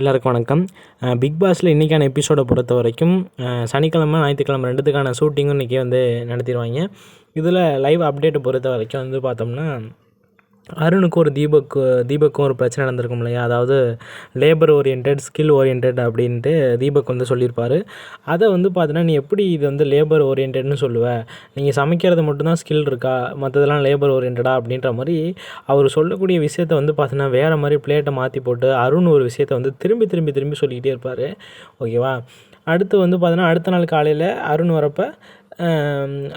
எல்லாருக்கும் வணக்கம். பிக் பாஸில் இன்றைக்கான எபிசோடை பொறுத்த வரைக்கும் சனிக்கிழமை ஞாயிற்றுக்கிழமை ரெண்டுத்துக்கான ஷூட்டிங்கும் இன்றைக்கி வந்து நடத்திடுவாங்க. இதில் லைவ் அப்டேட்டை பொறுத்த வரைக்கும் வந்து பார்த்தோம்னா அருணுக்கு ஒரு தீபக்கு தீபக்கும் ஒரு பிரச்சனை நடந்திருக்கும் இல்லையா? அதாவது லேபர் ஓரியன்ட் ஸ்கில் ஓரியன்ட் அப்படின்ட்டு தீபக் வந்து சொல்லியிருப்பார். அதை வந்து பார்த்தீங்கன்னா நீ எப்படி இது வந்து லேபர் ஓரியன்ட்னு சொல்லுவேன் நீங்கள் சமைக்கிறது மட்டும்தான் ஸ்கில் இருக்கா? மற்றதெல்லாம் லேபர் ஓரியன்டா அப்படின்ற மாதிரி அவர் சொல்லக்கூடிய விஷயத்த வந்து பார்த்தீங்கன்னா வேறு மாதிரி பிளேட்டை மாற்றி போட்டு அருண் ஒரு விஷயத்த வந்து திரும்பி திரும்பி திரும்பி சொல்லிக்கிட்டே இருப்பார். ஓகேவா அடுத்து வந்து பார்த்தீங்கன்னா அடுத்த நாள் காலையில் அருண் வரப்போ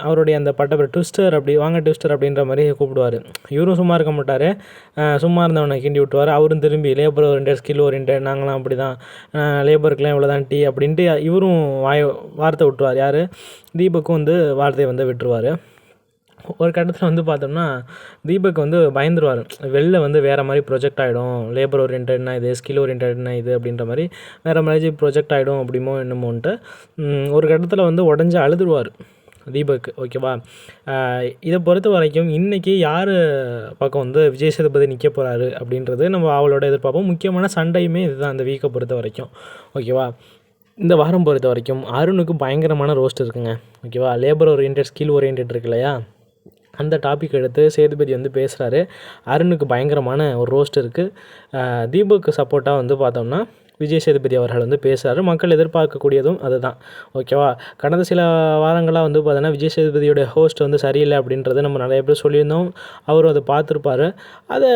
அவருடைய அந்த பட்டப்பேர் ட்விஸ்டர் அப்படி வாங்க ட்விஸ்டர் அப்படின்ற மாதிரி கூப்பிடுவார். இவரும் சும்மா இருக்க மாட்டார். சும்மா இருந்தவனை கிண்டி விட்டுவார். அவரும் திரும்பி லேபர் ஓரியன்ட் ஸ்கில் ஓரியன்ட் நாங்களாம் அப்படி தான் லேபருக்குலாம் இவ்வளோ தான் டீ அப்படின்ட்டு இவரும் வாய் வார்த்தை விட்டுருவார். யார்? தீபக்கும் வந்து வார்த்தையை வந்து விட்டுருவார். ஒரு கட்டத்தில் வந்து பார்த்தோம்னா தீபக் வந்து பயந்துருவார். வெளில வந்து வேறு மாதிரி ப்ரொஜெக்ட் ஆகிடும் லேபர் ஓரியன்ட்னா இது ஸ்கில் ஓரியன்ட்னா இது அப்படின்ற மாதிரி வேறு மாதிரி ப்ரொஜெக்ட் ஆகிடும் அப்படிமோ என்னமோன்ட்டு ஒரு கட்டத்தில் வந்து உடஞ்சி அழுதுருவார் தீபக் ஓகேவா இதை பொறுத்த வரைக்கும் இன்றைக்கி யார் பக்கம் வந்து விஜய் சேதுபதி நிற்க போகிறாரு அப்படின்றது நம்ம அவளோட எதிர்பார்ப்போம். முக்கியமான சண்டையுமே இதுதான் அந்த வீக்கை பொறுத்த வரைக்கும் ஓகேவா இந்த வாரம் பொறுத்த வரைக்கும் அருணுக்கு பயங்கரமான ரோஸ்ட் இருக்குங்க ஓகேவா லேபர் ஓரியன்ட் ஸ்கில் ஓரியன்ட் இருக்கு இல்லையா? அந்த டாபிக் எடுத்து சேதுபதி வந்து பேசுகிறாரு அருணுக்கு பயங்கரமான ஒரு ரோஸ்ட் இருக்குது தீபக்கு சப்போர்ட்டாக வந்து பார்த்தோம்னா விஜய் சேதுபதி அவர்கள் வந்து பேசுகிறாரு மக்கள் எதிர்பார்க்கக்கூடியதும் அதுதான். ஓகேவா கடந்த சில வாரங்களாக வந்து பார்த்தோன்னா விஜய் சேதுபதியோட ஹோஸ்ட் வந்து சரியில்லை அப்படின்றத நம்ம நிறைய பேர் சொல்லியிருந்தோம். அவரும் அதை பார்த்துருப்பாரு. அதை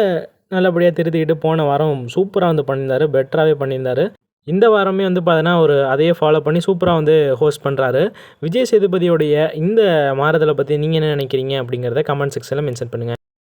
நல்லபடியாக திருத்திக்கிட்டு போன வாரம் சூப்பராக வந்து பண்ணியிருந்தாரு. பெட்டராகவே பண்ணியிருந்தார். இந்த வாரமே வந்து பார்த்தீங்கன்னா ஒரு அதையே ஃபாலோ பண்ணி சூப்பராக வந்து ஹோஸ்ட் பண்ணுறாரு விஜய் சேதுபதியோடைய இந்த மாறுதலை பற்றி நீங்கள் என்ன நினைக்கிறீங்க அப்படிங்கிறத கமெண்ட் செக்ஷனில் மென்ஷன் பண்ணுங்கள்